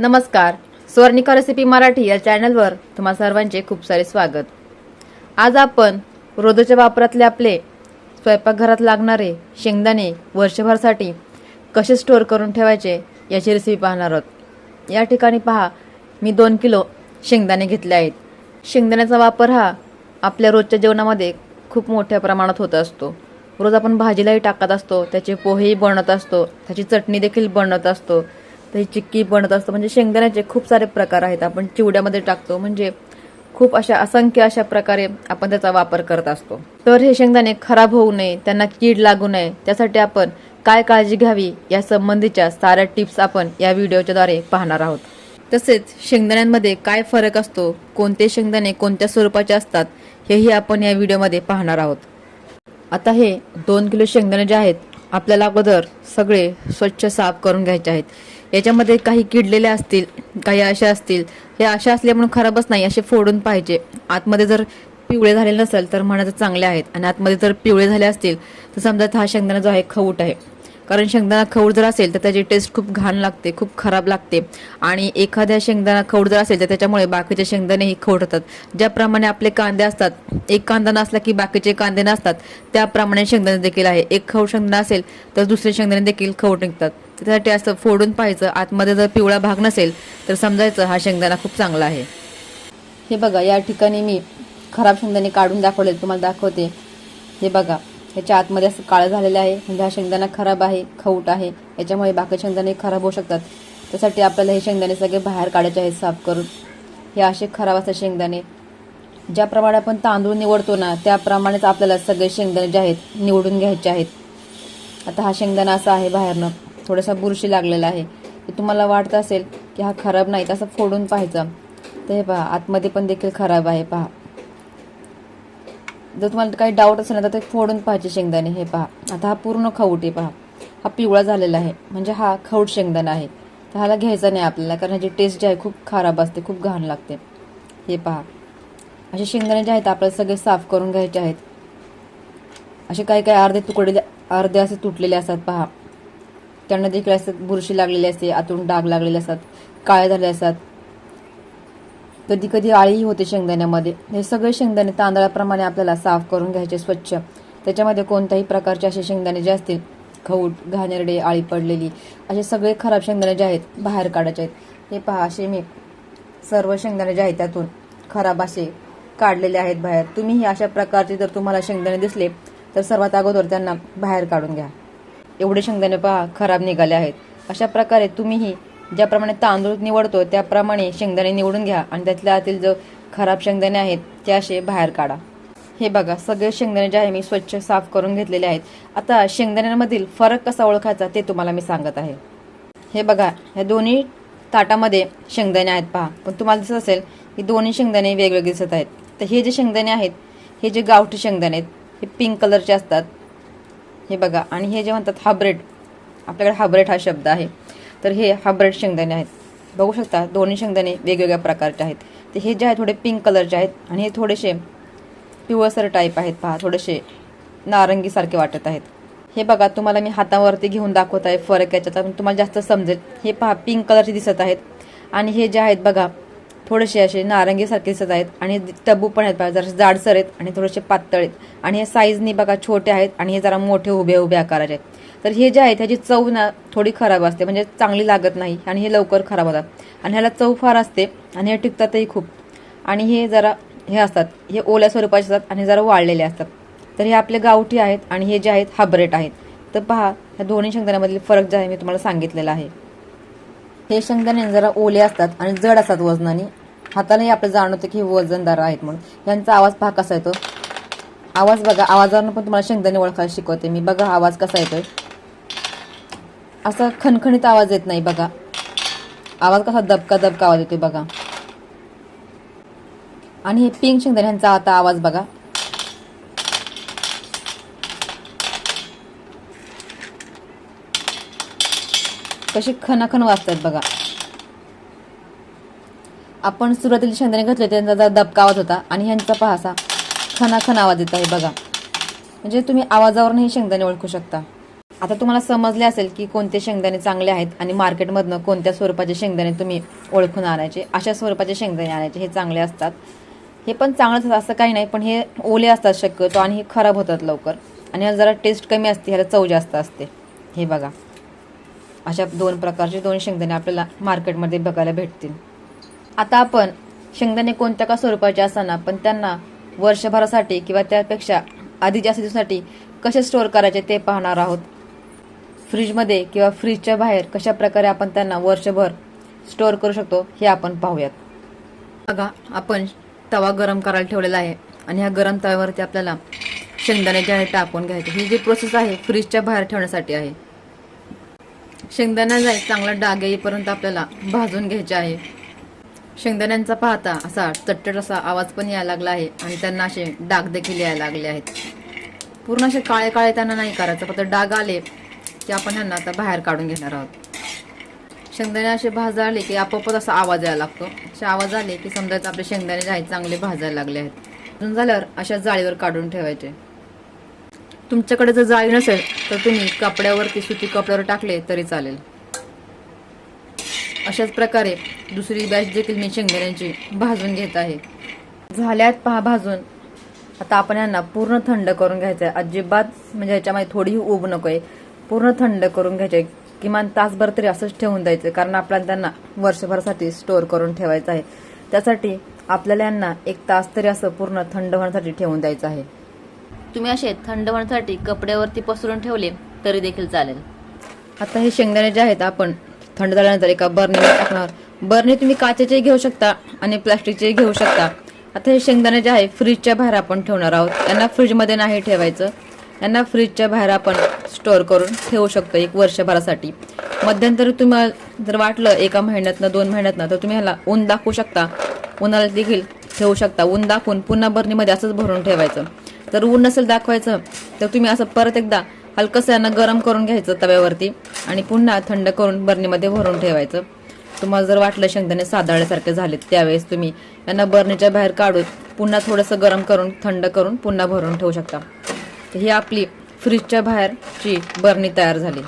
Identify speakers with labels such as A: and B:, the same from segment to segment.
A: नमस्कार. स्वर्णिका रेसिपी मराठी या चॅनलवर तुम्हा सर्वांचे खूप सारे स्वागत. आज आपण रोजच्या वापरातले आपले स्वयंपाकघरात लागणारे शेंगदाणे वर्षभरासाठी कसे स्टोअर करून ठेवायचे याची रेसिपी पाहणार आहोत. या ठिकाणी पहा मी दोन किलो शेंगदाणे घेतले आहेत. शेंगदाण्याचा वापर हा आपल्या रोजच्या जेवणामध्ये खूप मोठ्या प्रमाणात होत असतो. रोज आपण भाजीलाही टाकत असतो त्याचे पोहेही बनवत असतो त्याची चटणी देखील बनवत असतो. त्याची चिक्की बनत असतो. म्हणजे शेंगदाण्याचे खूप सारे प्रकार आहेत. आपण चिवड्यामध्ये टाकतो. म्हणजे खूप अशा असंख्य अशा प्रकारे आपण त्याचा वापर करत असतो. तर हे शेंगदाणे खराब होऊ नये त्यांना कीड लागू नये. त्यासाठी आपण काय काळजी घ्यावी या संबंधीच्या साऱ्या टिप्स आपण या व्हिडिओच्या द्वारे पाहणार आहोत. तसेच शेंगदाण्यांमध्ये काय फरक असतो कोणते शेंगदाणे कोणत्या स्वरूपाचे असतात हेही आपण या व्हिडिओमध्ये पाहणार आहोत. आता हे दोन किलो शेंगदाणे जे आहेत आपल्याला अगोदर सगळे स्वच्छ साफ करून घ्यायचे आहेत. याच्यामध्ये काही किडलेल्या असतील काही अशा असतील हे अशा असल्यामुळे खराबच नाही असे फोडून पाहिजे. आतमध्ये जर पिवळे झाले नसेल तर म्हणायचं चांगले आहेत. आणि आतमध्ये जर पिवळे झाले असतील तर समजा हा शेंगदाणा जो आहे खवूट आहे. कारण शेंगदाणा खवड जर असेल तर त्याची टेस्ट खूप घाण लागते खूप खराब लागते. आणि एखाद्या शेंगदाणा खवड जर असेल तर त्याच्यामुळे बाकीचे शेंगदाणेही खवड होतात. ज्याप्रमाणे आपले कांदे असतात एक कांदा नसला की बाकीचे कांदे नसतात त्याप्रमाणे शेंगदाणे देखील आहे. एक खवड शेंगदाणा असेल तर दुसरे शेंगदाणे देखील खवड निघतात. त्यासाठी असं फोडून पाहायचं आतमध्ये जर पिवळा भाग नसेल तर समजायचं हा शेंगदाणा खूप चांगला आहे. हे बघा या ठिकाणी मी खराब शेंगदाणे काढून दाखवले तुम्हाला दाखवते. हे बघा याच्या आतमध्ये असं काळं झालेलं आहे म्हणजे हा शेंगदाणा खराब आहे खवूट आहे. याच्यामुळे बाकी शेंगदाणे खराब होऊ शकतात. त्यासाठी आपल्याला हे शेंगदाणे सगळे बाहेर काढायचे आहेत साफ करून. हे असे खराब असतात शेंगदाणे. ज्याप्रमाणे आपण तांदूळ निवडतो ना त्याप्रमाणेच आपल्याला सगळे शेंगदाणे जे आहेत निवडून घ्यायचे आहेत. आता हा शेंगदाणा असा आहे बाहेरनं. थोडासा बुरशी लागलेला आहे. ते तुम्हाला वाटत असेल की हा खराब नाही तसं फोडून पाहायचा. तर हे पहा आतमध्ये पण देखील खराब आहे पहा. जर तुम्हाला काही डाऊट असेल ना तर ते फोडून पाहायचे शेंगदाणे हे पहा. आता हा पूर्ण खवूट आहे पहा. हा पिवळा झालेला आहे म्हणजे हा खवूट शेंगदाणा आहे. तर ह्याला घ्यायचा नाही आपल्याला कारण ह्याची टेस्ट जी आहे खूप खराब असते खूप घाण लागते. हे पहा. असे शेंगदाणे जे आहेत आपल्याला सगळे साफ करून घ्यायचे आहेत. असे काही काही अर्धे तुकडे अर्धे असे तुटलेले असतात पहा. त्यांना देखील असतात बुरशी लागलेली असते आतून डाग लागलेले असतात काळे झाले असतात. कधी कधी आळीही होते शेंगदाण्यामध्ये. हे सगळे शेंगदाणे तांदळाप्रमाणे आपल्याला साफ करून घ्यायचे स्वच्छ. त्याच्यामध्ये कोणत्याही प्रकारचे असे शेंगदाणे जे असतील खऊट घाणेरडे आळी पडलेली असे सगळे खराब शेंगदाणे जे आहेत बाहेर काढायचे आहेत. हे पहा असे मी सर्व शेंगदाणे जे आहेत त्यातून खराब असे काढलेले आहेत बाहेर. तुम्हीही अशा प्रकारचे जर तुम्हाला शेंगदाणे दिसले तर सर्वात अगोदर त्यांना बाहेर काढून घ्या. एवढे शेंगदाणे पहा खराब निघाले आहेत. अशा प्रकारे तुम्हीही ज्याप्रमाणे तांदूळ निवडतो त्याप्रमाणे शेंगदाणे निवडून घ्या आणि त्यातल्या आतील जो खराब शेंगदाणे आहेत ते असे बाहेर काढा. हे बघा सगळे शेंगदाणे जे आहे मी स्वच्छ साफ करून घेतलेले आहेत. आता शेंगदाण्यांमधील फरक कसा ओळखायचा ते तुम्हाला मी सांगत आहे. हे बघा ह्या दोन्ही ताटामध्ये शेंगदाणे आहेत पहा. पण तुम्हाला दिसत असेल की दोन्ही शेंगदाणे वेगवेगळे दिसत आहेत. तर हे जे शेंगदाणे आहेत हे जे गावठी शेंगदाणे आहेत हे पिंक कलरचे असतात. हे बघा आणि हे जे म्हणतात हाब्रेड आपल्याकडे हाब्रेड हा शब्द आहे. तर हे हाब्रेड शेंगदाणे आहेत. बघू शकता दोन्ही शेंगदाणे वेगवेगळ्या प्रकारचे आहेत. तर हे जे आहे थोडे पिंक कलरचे आहेत आणि हे थोडेसे पिवळसर टाईप आहेत. पहा थोडेसे नारंगीसारखे वाटत आहेत. हे बघा तुम्हाला मी हातावरती घेऊन दाखवत आहे फरक याच्यात. तुम्हाला जास्त समजेल. हे पहा पिंक कलरचे दिसत आहेत. आणि हे जे आहेत बघा थोडेसे असे नारंगीसारखे दिसत आहेत आणि टबू पण आहेत बघा जरा जाडसर आहेत आणि थोडेसे पातळ आहेत. आणि हे साईजनी बघा छोटे आहेत आणि हे जरा मोठे उभे उभे आकाराचे आहेत. तर हे जे आहेत ह्याची चव ना थोडी खराब असते म्हणजे चांगली लागत नाही आणि हे लवकर खराब होतात. आणि ह्याला चव फार असते आणि हे टिकतातही खूप. आणि हे जरा हे असतात हे ओल्या स्वरूपाचे असतात आणि जरा वाळलेले असतात. तर हे आपले गावठी आहेत आणि हे जे आहेत हाब्रेट आहेत. तर पहा ह्या दोन्ही शेंगदाण्यामधील फरक जे आहे मी तुम्हाला सांगितलेला आहे. हे शेंगदाणे जरा ओले असतात आणि जड असतात वजनाने. हातानेही आपलं जाणवतं की वजनदार आहेत म्हणून. यांचा आवाज पहा कसा येतो. आवाज बघा आवाजावरून पण तुम्हाला शेंगदाणे ओळखायला शिकवते मी. बघा आवाज कसा येतोय. असा खणखणीत आवाज येत नाही बघा. आवाज कसा दबका दबका आवाज येतोय बघा. आणि हे पिंक शेंगदाण्यांचा आता आवाज बघा. कसे खनाखन वाजतात बघा. आपण सुरुवातीला शेंगदाणे घातले त्यांचा जरा दबका आवाज होता आणि ह्यांचा पहासा खनाखन आवाज येत आहे बघा. म्हणजे तुम्ही आवाजावरूनही शेंगदाणे ओळखू शकता. आता तुम्हाला समजले असेल की कोणते शेंगदाणे चांगले आहेत आणि मार्केटमधनं कोणत्या स्वरूपाचे शेंगदाणे तुम्ही ओळखून आणायचे अशा स्वरूपाचे शेंगदाणे आणायचे हे चांगले असतात. हे पण चांगलंच असं काही नाही पण हे ओले असतात शक्यतो आणि हे खराब होतात लवकर. आणि ह्याला जरा टेस्ट कमी असते ह्याला चव जास्त असते. हे बघा. अशा दोन प्रकारचे दोन शेंगदाणे आपल्याला मार्केटमध्ये बघायला भेटतील. आता आपण शेंगदाणे कोणत्या का स्वरूपाचे असताना पण त्यांना वर्षभरासाठी किंवा त्यापेक्षा आधी जास्त दिवसासाठी कसे स्टोअर करायचे ते पाहणार आहोत. फ्रीजमध्ये किंवा फ्रीजच्या बाहेर कशा प्रकारे आपण त्यांना वर्षभर स्टोअर करू शकतो हे आपण पाहूयात. बघा आपण तवा गरम करायला ठेवलेला आहे आणि ह्या गरम तव्यावरती आपल्याला शेंगदाणे जे आहे टाकून घ्यायचे. ही जी प्रोसेस आहे फ्रीजच्या बाहेर ठेवण्यासाठी आहे. शेंगदाणा जाय चांगला डाग येईपर्यंत आपल्याला भाजून घ्यायचे आहे. शेंगदाण्यांचा पाहता असा चटचट असा आवाज पण यायला लागला आहे आणि त्यांना असे डाग देखील यायला लागले आहेत. पूर्ण असे काळे काळे त्यांना नाही करायचं फक्त डाग आले की आपण ह्यांना आता बाहेर काढून घेणार आहोत. शेंगदाणे असे भाजाले की आपोआपच असा आवाज यायला लागतो. असे आवाज आले की समजायचं आपले शेंगदाणे जे आहेत चांगले भाजायला लागले आहेत. अजून झाल्यावर अशा जाळीवर काढून ठेवायचे. तुमच्याकडे जर जाळी नसेल तर तुम्ही कपड्यावरती सुती कपड्यावर टाकले तरी चालेल. अशाच प्रकारे दुसरी बॅच देखील मी शेंगदाण्यांची भाजून घेत आहे. झाल्यात पहा भाजून. आता आपण यांना पूर्ण थंड करून घ्यायचं आहे अजिबात म्हणजे ह्याच्यामध्ये थोडीही उब नको आहे पूर्ण थंड करून घ्यायचे आहे. किमान तासभर तरी असंच ठेवून द्यायचं. कारण आपल्याला त्यांना वर्षभरासाठी स्टोअर करून ठेवायचं आहे. त्यासाठी आपल्याला यांना एक तास तरी असं पूर्ण थंड होण्यासाठी ठेवून द्यायचं आहे. तुम्ही असे थंड होण्यासाठी कपड्यावरती पसरून ठेवले तरी देखील चालेल. आता हे शेंगदाणे जे आहेत आपण थंड झाल्यानंतर एका बर्नीमध्ये टाकणार. बर्नी तुम्ही काचेचे घेऊ शकता आणि प्लास्टिकचे घेऊ शकता. आता हे शेंगदाणे जे आहे फ्रीजच्या बाहेर आपण ठेवणार आहोत. यांना फ्रीजमध्ये नाही ठेवायचं. यांना फ्रीजच्या बाहेर आपण स्टोअर करून ठेवू शकतो एक वर्षभरासाठी. मध्यंतरी तुम्हाला जर वाटलं एका महिन्यातनं दोन महिन्यातनं तर तुम्ही ह्याला ऊन दाखवू शकता. उन्हाला देखील ठेवू शकता. ऊन दाखवून पुन्हा बर्नीमध्ये असंच भरून ठेवायचं. जर ऊन नसेल दाखवायचं तर तुम्ही असं परत एकदा हलकंसं यांना गरम करून घ्यायचं तव्यावरती आणि पुन्हा थंड करून बर्नीमध्ये भरून ठेवायचं. तुम्हाला जर वाटलं शेंगदाणे साधाळ्यासारखे झालेत त्यावेळेस तुम्ही यांना बर्नीच्या बाहेर काढून पुन्हा थोडंसं गरम करून थंड करून पुन्हा भरून ठेवू शकता. तर ही आपली फ्रीजच्या बाहेरची बरणी तयार झाली.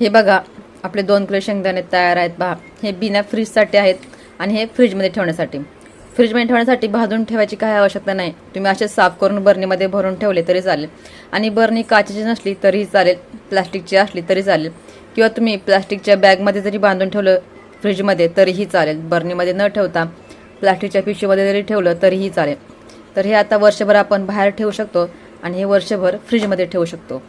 A: हे बघा आपले दोन किलो शेंगदाणे तयार आहेत. पहा हे बिना फ्रीजसाठी आहेत आणि हे फ्रीजमध्ये ठेवण्यासाठी. फ्रीजमध्ये ठेवण्यासाठी भाजून ठेवायची काही आवश्यकता नाही. तुम्ही असे साफ करून बर्नीमध्ये भरून ठेवले तरी चालेल. आणि बर्नी काचेची नसली तरीही चालेल. प्लास्टिकची असली तरी चालेल. किंवा तुम्ही प्लास्टिकच्या बॅगमध्ये जरी बांधून ठेवलं फ्रीजमध्ये तरीही चालेल. बर्नीमध्ये न ठेवता प्लास्टिकच्या पिशवीमध्ये जरी ठेवलं तरीही चालेल. तर हे आता वर्षभर आपण बाहेर ठेवू शकतो आणि हे वर्षभर फ्रीजमध्ये ठेवू शकतो.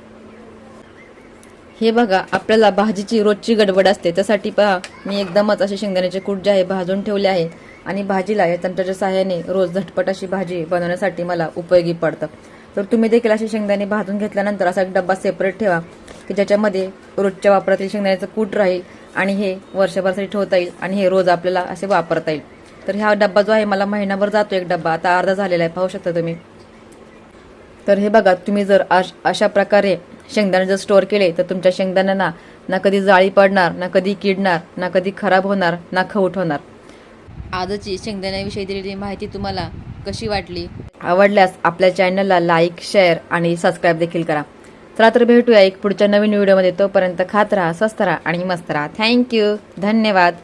A: हे बघा आपल्याला भाजीची रोजची गडबड असते. त्यासाठी पहा मी एकदमच असे शेंगदाण्याचे कूट जे आहे भाजून ठेवले आहे आणि भाजीला या तंत्राच्या सहाय्याने रोज झटपट अशी भाजी बनवण्यासाठी मला उपयोगी पडतं. तर तुम्ही देखील असे शेंगदाणे भाजून घेतल्यानंतर असा एक डब्बा सेपरेट ठेवा की ज्याच्यामध्ये रोजच्या वापरातील शेंगदाण्याचं कूट राहील आणि हे वर्षभरासाठी ठेवता येईल आणि हे रोज आपल्याला असे वापरता येईल. तर हा डब्बा जो आहे मला महिनाभर जातो एक डब्बा. आता अर्धा झालेला आहे पाहू शकता तुम्ही. तर हे बघा तुम्ही जर अशा प्रकारे शेंगदाणे जर स्टोअर केले तर तुमच्या शेंगदाण्यांना ना कधी जाळी पडणार ना कधी किडणार ना कधी खराब होणार ना खवट होणार. आजची शेंगदाण्याविषयी दिलेली माहिती तुम्हाला कशी वाटली? आवडल्यास आपल्या चॅनलला लाईक शेअर आणि सबस्क्राईब देखील करा. चला तर भेटूया एक पुढच्या नवीन व्हिडिओमध्ये. तोपर्यंत खात राहा स्वस्त राहा आणि मस्त राहा. थँक्यू धन्यवाद.